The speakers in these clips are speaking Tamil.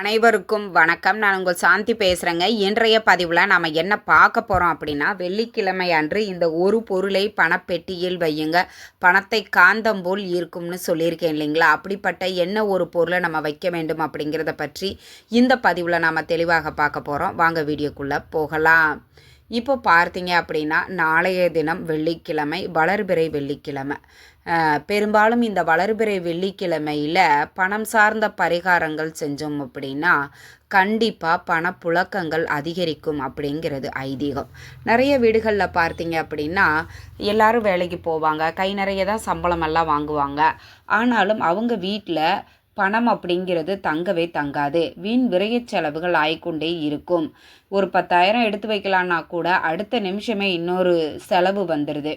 அனைவருக்கும் வணக்கம். நான் உங்கள் சாந்தி பேசுகிறேங்க இன்றைய பதிவில் நாம் என்ன பார்க்க போகிறோம் அப்படின்னா வெள்ளிக்கிழமை அன்று இந்த ஒரு பொருளை பணப்பெட்டியில் வையுங்க. பணத்தை காந்தம் போல் இருக்கும்னு சொல்லியிருக்கேன் இல்லைங்களா? அப்படிப்பட்ட என்ன ஒரு பொருளை நம்ம வைக்க வேண்டும் அப்படிங்கிறத பற்றி இந்த பதிவில் நாம் தெளிவாக பார்க்க போகிறோம் வாங்க வீடியோக்குள்ளே போகலாம். இப்போ பார்த்தீங்க அப்படின்னா நாளைய தினம் வெள்ளிக்கிழமை வளர்பிறை வெள்ளிக்கிழமை. பெரும்பாலும் இந்த வளர்பிறை வெள்ளிக்கிழமையில் பணம் சார்ந்த பரிகாரங்கள் செஞ்சோம் அப்படின்னா கண்டிப்பாக பணப்புழக்கங்கள் அதிகரிக்கும் அப்படிங்கிறது ஐதீகம். நிறைய வீடுகளில் பார்த்தீங்க அப்படின்னா எல்லாரும் வேலைக்கு போவாங்க கை நிறைய தான் சம்பளமெல்லாம் வாங்குவாங்க. ஆனாலும் அவங்க வீட்டில் பணம் அப்படிங்கிறது தங்கவே தங்காது. வீண் விரைய செலவுகள் ஆய்கொண்டே இருக்கும். ஒரு பத்தாயிரம் எடுத்து வைக்கலான்னா கூட அடுத்த நிமிஷமே இன்னொரு செலவு வந்துடுது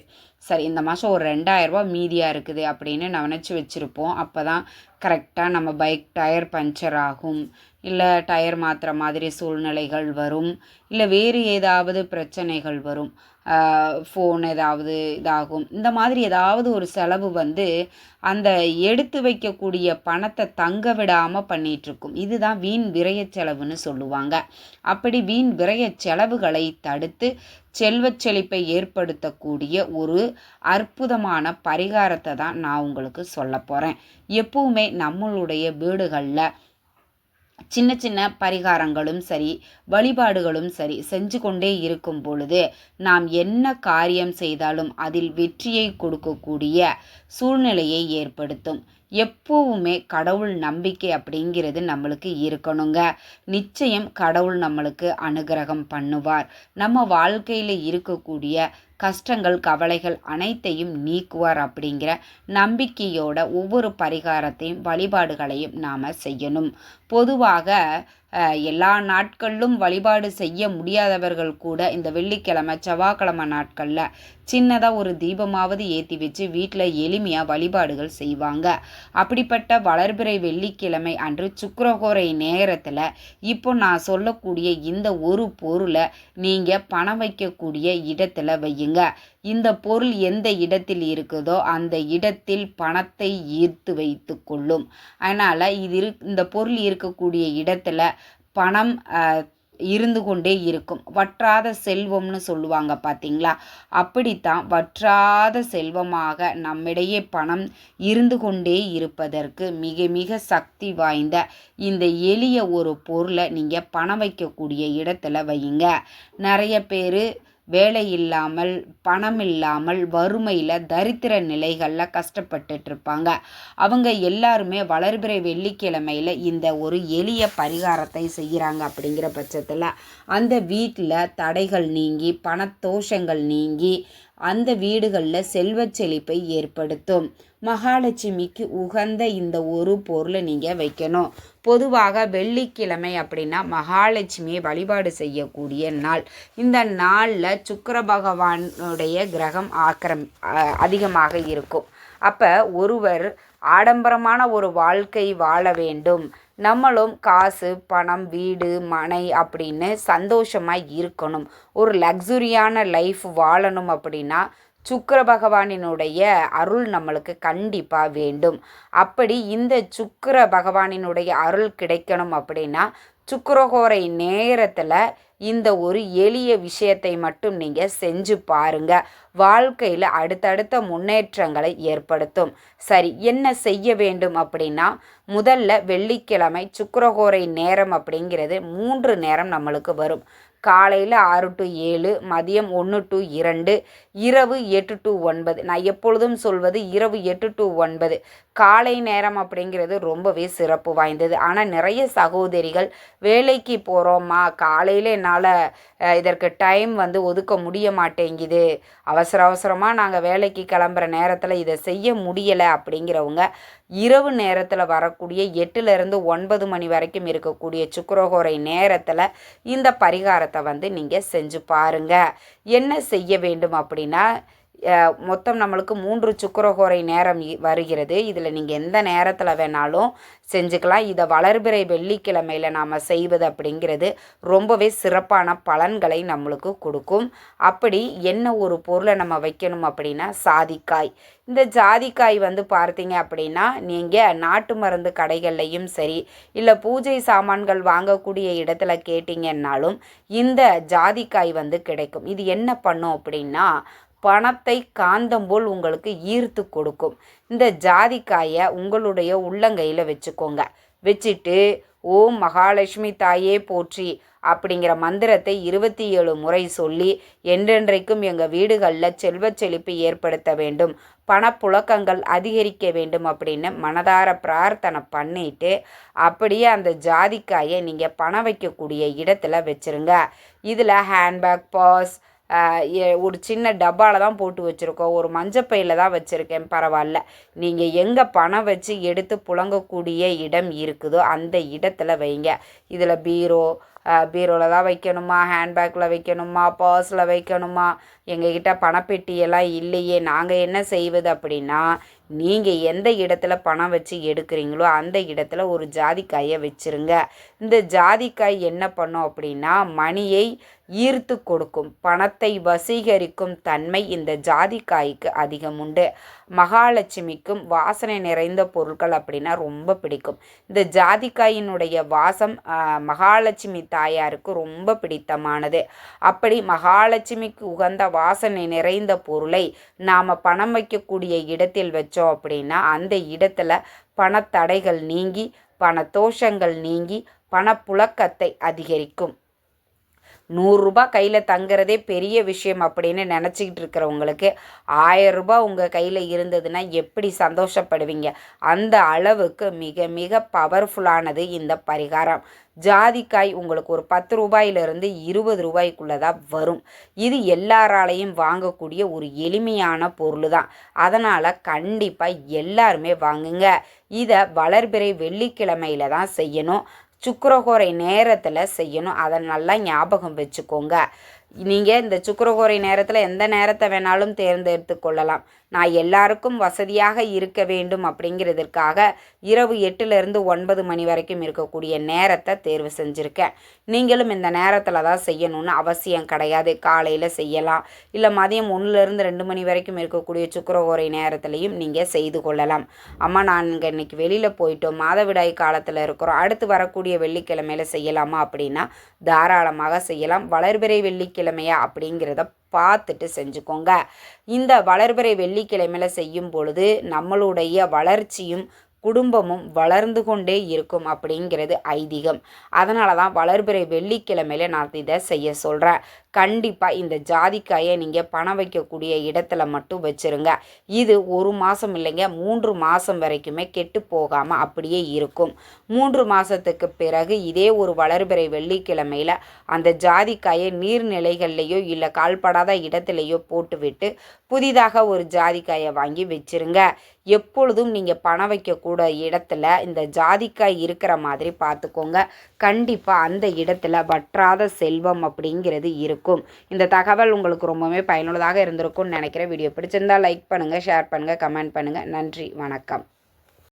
சரி இந்த மாதம் ஒரு ரெண்டாயிரரூபா மீதியாக இருக்குது அப்படின்னு நினச்சி வச்சுருப்போம். அப்போ தான் கரெக்டாக நம்ம பைக் டயர் பஞ்சர் ஆகும். இல்லை டயர் மாற்றுற மாதிரி சூழ்நிலைகள் வரும். இல்லை வேறு ஏதாவது பிரச்சனைகள் வரும். ஃபோன் ஏதாவது இதாகும். இந்த மாதிரி ஏதாவது ஒரு செலவு வந்து அந்த எடுத்து வைக்கக்கூடிய பணத்தை தங்க விடாமல் பண்ணிகிட்ருக்கும் இதுதான் வீண் விரயச் செலவுன்னு சொல்லுவாங்க. அப்படி வீண் விரயச் செலவுகளை தடுத்து செல்வச் செழிப்பை ஏற்படுத்தக்கூடிய ஒரு அற்புதமான பரிகாரத்தை தான் நான் உங்களுக்கு சொல்ல போகிறேன் எப்பவுமே நம்மளுடைய வீடுகளில் சின்ன சின்ன பரிகாரங்களும் சரி வழிபாடுகளும் சரி செஞ்சு கொண்டே இருக்கும் பொழுது நாம் என்ன காரியம் செய்தாலும் அதில் வெற்றியை கொடுக்கக்கூடிய சூழ்நிலையை ஏற்படுத்தும். எப்போவுமே கடவுள் நம்பிக்கை அப்படிங்கிறது நம்மளுக்கு இருக்கணுங்க. நிச்சயம் கடவுள் நம்மளுக்கு அனுகிரகம் பண்ணுவார். நம்ம வாழ்க்கையில் இருக்கக்கூடிய கஷ்டங்கள் கவலைகள் அனைத்தையும் நீக்குவார் அப்படிங்கிற நம்பிக்கையோட ஒவ்வொரு பரிகாரத்தையும் வழிபாடுகளையும் நாம் செய்யணும். பொதுவாக எல்லா நாட்களிலும் வழிபாடு செய்ய முடியாதவர்கள் கூட இந்த வெள்ளிக்கிழமை செவ்வாய்க்கிழமை நாட்களில் சின்னதாக ஒரு தீபமாவது ஏற்றி வச்சு வீட்டில் எளிமையாக வழிபாடுகள் செய்வாங்க. அப்படிப்பட்ட வளர்பிறை வெள்ளிக்கிழமை அன்று சுக்கரகோரை நேரத்தில் இப்போ நான் சொல்லக்கூடிய இந்த ஒரு பொருளை நீங்கள் பணம் வைக்கக்கூடிய இடத்துல வையுங்க. இந்த பொருள் எந்த இடத்தில் இருக்குதோ அந்த இடத்தில் பணத்தை ஈர்த்து வைத்து கொள்ளும். அதனால் இது இரு இந்த பொருள் இருக்கக்கூடிய இடத்துல பணம் இருந்து கொண்டே இருக்கும். வற்றாத செல்வம்னு சொல்லுவாங்க பார்த்தீங்களா அப்படித்தான் வற்றாத செல்வமாக நம்மிடையே பணம் இருந்து கொண்டே இருப்பதற்கு மிக மிக சக்தி வாய்ந்த இந்த எளிய ஒரு பொருளை நீங்கள் பணம் வைக்கக்கூடிய இடத்துல வையுங்க. நிறைய பேர் வேலை இல்லாமல் பணம் இல்லாமல் வறுமையில் தரித்திர நிலைகளில் கஷ்டப்பட்டுட்டு இருப்பாங்க அவங்க எல்லாருமே வளர்பிறை வெள்ளிக்கிழமையில் இந்த ஒரு எளிய பரிகாரத்தை செய்கிறாங்க அப்படிங்கிற பட்சத்தில் அந்த வீட்டில் தடைகள் நீங்கி பணத்தோஷங்கள் நீங்கி அந்த வீடுகளில் செல்வச் செழிப்பை ஏற்படுத்தும். மகாலட்சுமிக்கு உகந்த இந்த ஒரு பொருளை நீங்கள் வைக்கணும். பொதுவாக வெள்ளிக்கிழமை அப்படின்னா மகாலட்சுமியை வழிபாடு செய்யக்கூடிய நாள். இந்த நாளில் சுக்கர பகவானுடைய கிரகம் ஆக்கிரம் அதிகமாக இருக்கும். அப்போ ஒருவர் ஆடம்பரமான ஒரு வாழ்க்கை வாழ வேண்டும். நம்மளும் காசு பணம் வீடு மனை அப்படின்னு சந்தோஷமாக இருக்கணும். ஒரு லக்ஸுரியான லைஃப் வாழணும் அப்படின்னா சுக்கர பகவானினுடைய அருள் நம்மளுக்கு கண்டிப்பாக வேண்டும். அப்படி இந்த சுக்கர பகவானினுடைய அருள் கிடைக்கணும் அப்படின்னா சுக்கரகோரை நேரத்தில் இந்த ஒரு எளிய விஷயத்தை மட்டும் நீங்கள் செஞ்சு பாருங்க. வாழ்க்கையில் அடுத்தடுத்த முன்னேற்றங்களை ஏற்படுத்தும். சரி என்ன செய்ய வேண்டும் அப்படின்னா முதல்ல வெள்ளிக்கிழமை சுக்கரகோரை நேரம் அப்படிங்கிறது மூன்று நேரம் நம்மளுக்கு வரும். காலையில் ஆறு டு ஏழு மதியம் ஒன்று டு இரண்டு இரவு எட்டு டு ஒன்பது. நான் எப்பொழுதும் சொல்வது இரவு எட்டு டு ஒன்பது. காலை நேரம் அப்படிங்கிறது ரொம்பவே சிறப்பு வாய்ந்தது. ஆனால் நிறைய சகோதரிகள் வேலைக்கு போகிறோம்மா காலையில் என்னால் இதற்கு டைம் வந்து ஒதுக்க முடிய மாட்டேங்குது. அவசர அவசரமாக நாங்கள் வேலைக்கு கிளம்புற நேரத்தில் இதை செய்ய முடியலை அப்படிங்கிறவங்க இரவு நேரத்தில் வரக்கூடிய எட்டுலேருந்து ஒன்பது மணி வரைக்கும் இருக்கக்கூடிய சுக்கரகோரை நேரத்தில் இந்த பரிகாரத்தை வந்து நீங்கள் செஞ்சு பாருங்க. என்ன செய்ய வேண்டும் அப்படின்னா மொத்தம் நம்மளுக்கு மூன்று சுக்கரகோரை நேரம் இ- வருகிறது. இதில் நீங்கள் எந்த நேரத்தில் வேணாலும் செஞ்சுக்கலாம். இதை வளர்பிறை வெள்ளிக்கிழமையில் நாம் செய்வது அப்படிங்கிறது ரொம்பவே சிறப்பான பலன்களை நம்மளுக்கு கொடுக்கும். அப்படி என்ன ஒரு பொருளை நம்ம வைக்கணும் அப்படின்னா சாதிக்காய். இந்த ஜாதிக்காய் வந்து பார்த்தீங்க அப்படின்னா நீங்கள் நாட்டு மருந்து கடைகள்லையும் சரி இல்லை பூஜை சாமான்கள் வாங்கக்கூடிய இடத்துல கேட்டிங்கன்னாலும் இந்த ஜாதிக்காய் வந்து கிடைக்கும். இது என்ன பண்ணும் அப்படின்னா பணத்தை காந்தம் போல் உங்களுக்கு ஈர்த்து கொடுக்கும். இந்த ஜாதிக்காயை உங்களுடைய உள்ளங்கையில் வச்சுக்கோங்க. வச்சுட்டு ஓம் மகாலட்சுமி தாயே போற்றி அப்படிங்கிற மந்திரத்தை இருபத்தி ஏழு முறை சொல்லி என்றென்றைக்கும் எங்கள் வீடுகளில் செல்வச் செழிப்பு ஏற்படுத்த வேண்டும். பணப்புழக்கங்கள் அதிகரிக்க வேண்டும் அப்படின்னு மனதார பிரார்த்தனை பண்ணிட்டு அப்படியே அந்த ஜாதிக்காயை நீங்கள் பணம் வைக்கக்கூடிய இடத்துல வச்சுருங்க. இதில் ஹேண்ட்பேக் பாஸ் ஒரு சின்ன டப்பாவில் தான் போட்டு வச்சுருக்கோம். ஒரு மஞ்சப்பையில் தான் வச்சுருக்கேன். பரவாயில்ல. நீங்கள் எங்கே பணம் வச்சு எடுத்து புழங்கக்கூடிய இடம் இருக்குதோ அந்த இடத்துல வைங்க. இதில் பீரோ பீரோவில் தான் வைக்கணுமா? ஹேண்ட்பேக்கில் வைக்கணுமா? பர்ஸில் வைக்கணுமா? எங்ககிட்ட பணப்பெட்டியெல்லாம் இல்லையே. நாங்கள் என்ன செய்வது அப்படின்னா நீங்கள் எந்த இடத்துல பணம் வச்சு எடுக்கிறீங்களோ அந்த இடத்துல ஒரு ஜாதிக்காயை வச்சுருங்க. இந்த ஜாதிக்காய் என்ன பண்ணும் அப்படின்னா மணியை ஈர்த்து கொடுக்கும். பணத்தை வசீகரிக்கும் தன்மை இந்த ஜாதிக்காய்க்கு அதிகம் உண்டு. மகாலட்சுமிக்கும் வாசனை நிறைந்த பொருட்கள் அப்படின்னா ரொம்ப பிடிக்கும். இந்த ஜாதிக்காயினுடைய வாசம் மகாலட்சுமி தாயாருக்கு ரொம்ப பிடித்தமானது. அப்படி மகாலட்சுமிக்கு உகந்த வாசனை நிறைந்த பொருளை நாம் பணம் வைக்கக்கூடிய இடத்தில் வச்சு வச்சோம் அப்படின்னா அந்த இடத்துல பணத்தடைகள் நீங்கி பண தோஷங்கள் நீங்கி பணப்புழக்கத்தை அதிகரிக்கும். நூறுரூபா கையில் தங்குறதே பெரிய விஷயம் அப்படின்னு நினச்சிக்கிட்டு இருக்கிறவங்களுக்கு ஆயரூபா ரூபாய் உங்கள் கையில் இருந்ததுன்னா எப்படி சந்தோஷப்படுவீங்க? அந்த அளவுக்கு மிக மிக பவர்ஃபுல்லானது இந்த பரிகாரம். ஜாதிக்காய் உங்களுக்கு ஒரு பத்து ரூபாயிலிருந்து இருபது ரூபாய்க்குள்ளே தான் வரும். இது எல்லாராலையும் வாங்கக்கூடிய ஒரு எளிமையான பொருள் தான் அதனால் கண்டிப்பாக எல்லாருமே வாங்குங்க. இதை வளர்பிறை வெள்ளிக்கிழமையில தான் செய்யணும். சுக்கிரஹோரை நேரத்தில் செய்யணும். அதை நல்லா ஞாபகம் வச்சுக்கோங்க. நீங்கள் இந்த சுக்கரகோரை நேரத்தில் எந்த நேரத்தை வேணாலும் தேர்ந்தெடுத்து கொள்ளலாம். நான் எல்லாருக்கும் வசதியாக இருக்க வேண்டும் அப்படிங்கிறதுக்காக இரவு எட்டுலேருந்து ஒன்பது மணி வரைக்கும் இருக்கக்கூடிய நேரத்தை தேர்வு செஞ்சுருக்கேன். நீங்களும் இந்த நேரத்தில் தான் செய்யணும்னு அவசியம் கிடையாது. காலையில் செய்யலாம். இல்லை மதியம் ஒன்றுலேருந்து ரெண்டு மணி வரைக்கும் இருக்கக்கூடிய சுக்கரகோரை நேரத்துலையும் நீங்கள் செய்து கொள்ளலாம். அம்மா நாங்கள் இன்னைக்கு வெளியில் போயிட்டோம். மாதவிடாய் காலத்தில் இருக்கிறோம். அடுத்து வரக்கூடிய வெள்ளிக்கிழமையில் செய்யலாமா அப்படின்னா தாராளமாக செய்யலாம். வளர்பிறை வெள்ளிக்கிழமை வெள்ளிக்கிழமையா அப்படிங்கிறத பார்த்துட்டு செஞ்சுக்கோங்க. இந்த வளர்பிறை வெள்ளிக்கிழமையில செய்யும் பொழுது நம்மளுடைய வளர்ச்சியும் குடும்பமும் வளர்ந்து கொண்டே இருக்கும் அப்படிங்கிறது ஐதீகம். அதனால தான் வளர்பிறை வெள்ளிக்கிழமையில நான் இதை செய்ய சொல்கிறேன் கண்டிப்பாக இந்த ஜாதிக்காயை நீங்கள் பணம் வைக்கக்கூடிய இடத்துல மட்டும் வச்சுருங்க. இது ஒரு மாதம் இல்லைங்க மூன்று மாதம் வரைக்குமே கெட்டு போகாமல் அப்படியே இருக்கும். மூன்று மாதத்துக்கு பிறகு இதே ஒரு வளர்பிறை வெள்ளிக்கிழமையில் அந்த ஜாதிக்காயை நீர்நிலைகள்லையோ இல்லை கால்படாத இடத்துலையோ போட்டுவிட்டு புதிதாக ஒரு ஜாதிக்காயை வாங்கி வச்சிருங்க. எப்பொழுதும் நீங்கள் பணம் வைக்கக்கூட இடத்துல இந்த ஜாதிக்காய் இருக்கிற மாதிரி பார்த்துக்கோங்க. கண்டிப்பாக அந்த இடத்துல வற்றாத செல்வம் அப்படிங்கிறது இருக்கும். இந்த தகவல் உங்களுக்கு ரொம்பவே பயனுள்ளதாக இருந்திருக்கும்னு நினைக்கிறேன். வீடியோ பிடிச்சிருந்தால் லைக் பண்ணுங்கள் ஷேர் பண்ணுங்கள் கமெண்ட் பண்ணுங்கள் நன்றி வணக்கம்.